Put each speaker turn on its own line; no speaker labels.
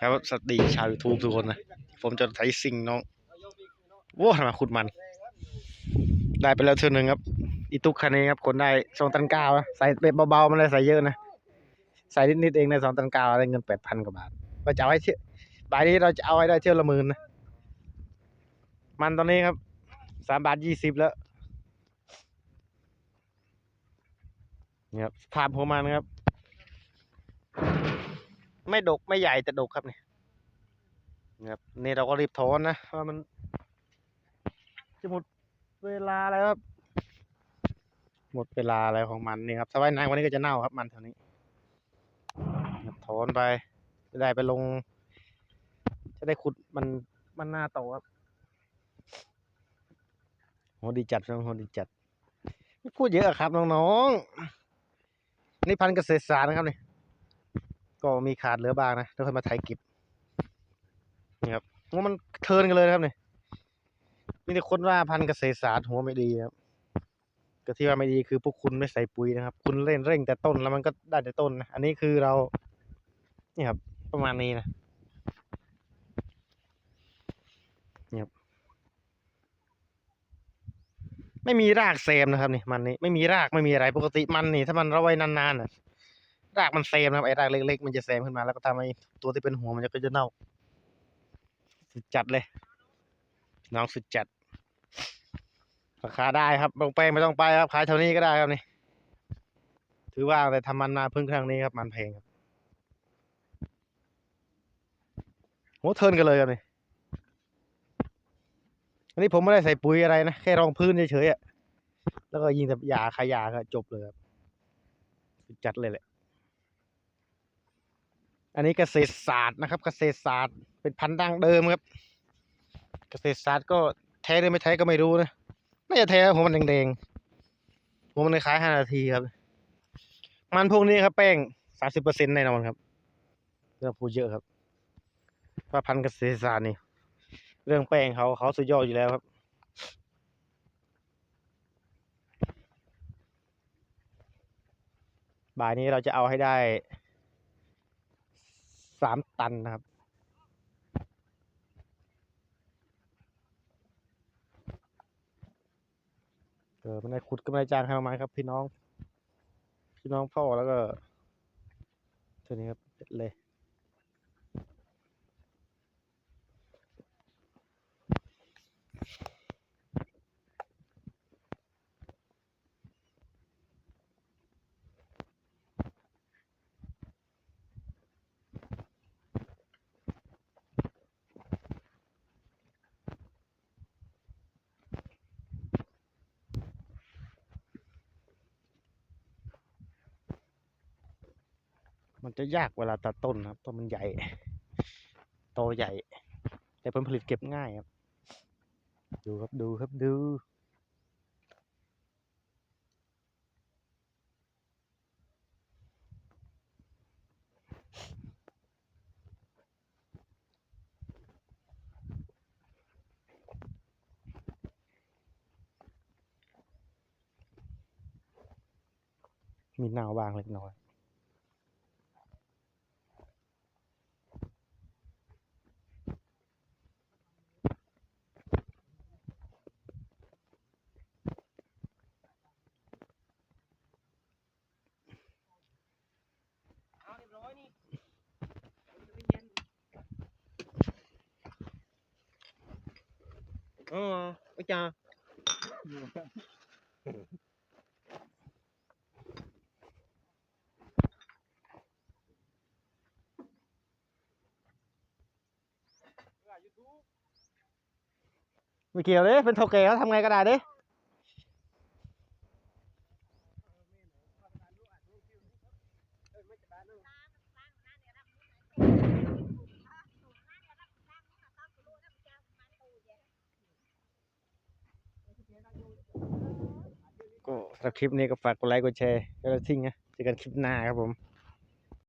ครับสวัสดีชาวยูทูบทุกคนนะผมจะไถสิ่งน้องว้ามาขุดมัน ได้ไปแล้วเท่านึงครับ อีตุกคันนี้ครับคนได้สองตันเก้าใส่เป็ดเบาๆมันเลยใส่เยอะนะ ใส่นิดๆเองในสองตันเก้าได้เงินแปดพันกว่าบาทเราจะเอาให้เที่ยวบายนี้เราจะเอาให้ได้เที่ยวละหมื่นนะ มันตอนนี้ครับสามบาทยี่สิบแล้วนี่ครับภาพหัวมันครับ ไม่ดกไม่ใหญ่แต่ดกครับเนี่ยครับนี่เราก็รีบถอนนะเพราะมันจะหมดเวลาแล้วครับ หมดเวลาอะไรของมันนี่ครับถ้าไว้นานวันนี้ก็จะเน่าครับมันเท่านี้ถอนไปจะได้ไปลง จะได้ขุดมันมันหน้าโตครับโหดีจัดน้องโหดีจัด ไม่พูดเยอะครับน้องๆนี่พันเกษตรศาสตร์นะครับนี่ ก็มีขาดเหลือบ้างนะแล้วค่อยมาไถเก็บนี่ครับว่ามันเทินกันเลยนะครับเนี่ยมีแต่คนว่าพันธุ์เกษตรศาสตร์หัวไม่ดีครับก็ที่ว่าไม่ดีคือพวกคุณไม่ใส่ปุ๋ยนะครับ คุณเล่นเร่งแต่ต้นแล้วมันก็ได้แต่ต้นนะอันนี้คือเรานี่ครับ ประมาณนี้นะนี่ครับไม่มีรากเซมนะครับนี่มันนี่ไม่มีรากไม่มีอะไรปกติมันนี่ ถ้ามันเราไว้นานๆน่ะ รากมันเซมนะครับไอ้รากเล็กๆมันจะเซมขึ้นมาแล้วก็ทำให้ตัวที่เป็นหัวมันก็จะเน่า สุดจัดเลย น้องสุดจัด ราคาได้ครับลงแป้งไม่ต้องไปครับขายเท่านี้ก็ได้ครับนี่ ถือว่าแต่ทำมันมาเพิ่งครั้งนี้ครับมันแพงครับโหเทิร์นกันเลยครับนี่อันนี้ผมไม่ได้ใส่ปุ๋ยอะไรนะ แค่รองพื้นเฉยๆอะแล้วก็ยิงแต่ยาขายาก็จบเลยครับสุดจัดเลยแหละ อันนี้เกษตรศาสตร์นะครับ เกษตรศาสตร์เป็นพันธุ์ดั้งเดิมครับ เกษตรศาสตร์ก็แท้หรือไม่แท้ก็ไม่รู้นะน่าจะแท้ผมมันแดงๆผมมันคล้ายห้านาทีครับ มันพวกนี้ครับแป้งสามสิบเปอร์เซ็นต์แน่นอนครับเรื่องพูดเยอะครับว่าพันธุ์เกษตรศาสตร์นี่ เรื่องแป้งเขาเขาสุดยอดอยู่แล้วครับบ่ายนี้เราจะเอาให้ได้ สามตันนะครับ เออไม่ได้ขุดก็ไม่ได้จานใครมาครับ พี่น้อง พี่น้องพ่อแล้วก็เท่านี้ครับเสร็จเลย มันจะยากเวลาตัดต้นครับเพราะมันใหญ่โตใหญ่ แต่ผลผลิตเก็บง่ายครับ ดูครับดูครับดูมีหนาวบางเล็กน้อย
เอาเรียบร้อยนี่
เออไอ้จ้าไม่เกี่ยวเลยเป็นเท่าแก็สำหรับคลิปนี้ก็ฝากกดไลค์กดแชร์แล้วทิ้งนะเจอกันคลิปหน้าครับผม